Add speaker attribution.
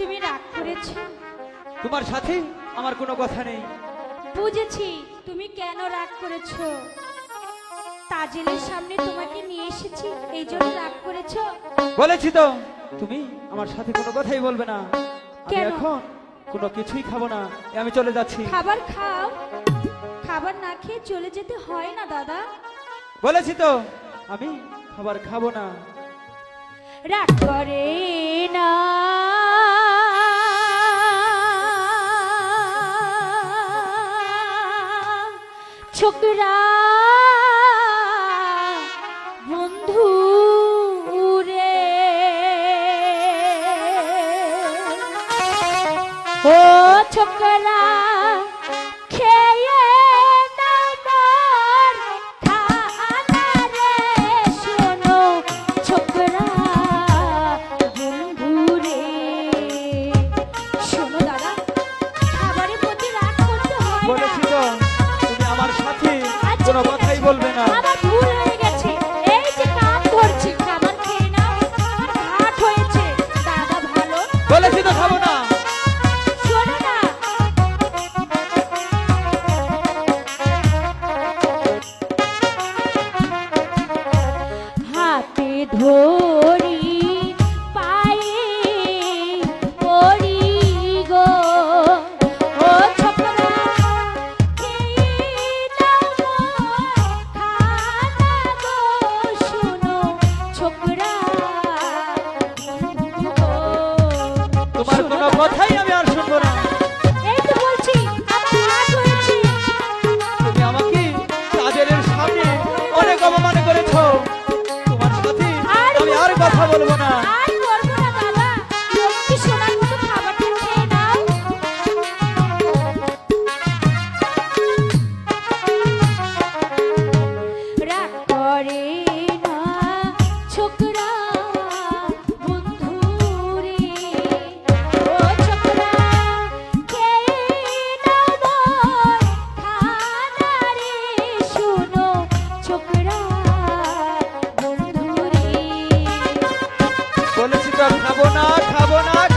Speaker 1: তুমি রাগ করেছ।
Speaker 2: তোমার সাথে আমার কোনো কথা নেই।
Speaker 1: বুঝেছি তুমি কেন রাগ করেছ? তাজেলের সামনে তোমাকে নিয়ে এসেছি এই জন্য রাগ করেছ?
Speaker 2: বলেছি তো তুমি আমার সাথে কোনো কথাই বলবে না। আমি
Speaker 1: কেন?
Speaker 2: এখন কোনো কিছুই খাব না আমি চলে যাচ্ছি।
Speaker 1: খাবার খাও। খাবার না খেয়ে চলে যেতে হয় না দাদা।
Speaker 2: বলেছি তো আমি খাবার খাব না।
Speaker 1: রাগ করে ছোকরা বন্ধু রে ও ছোকরা
Speaker 2: বলবে না।
Speaker 1: আমার ভুল হয়ে গেছে। এই যে কান ধরছি খাবার খেয়ে নাও। আমার ঘাট হয়েছে। দাদা ভালো।
Speaker 2: বলেছি তো খাব না।
Speaker 1: শোনো না। হাতে ধরি
Speaker 2: কথাই আমি আর শুনব না।
Speaker 1: এই তো বলছি আমার রাগ হয়েছে
Speaker 2: তুমি আমাকে তাদের সামনে অনেক অপমান করেছ। তোমার সাথে আমি আর কথা বলব না।
Speaker 1: করে না ছোকরা
Speaker 2: খাব না খাব না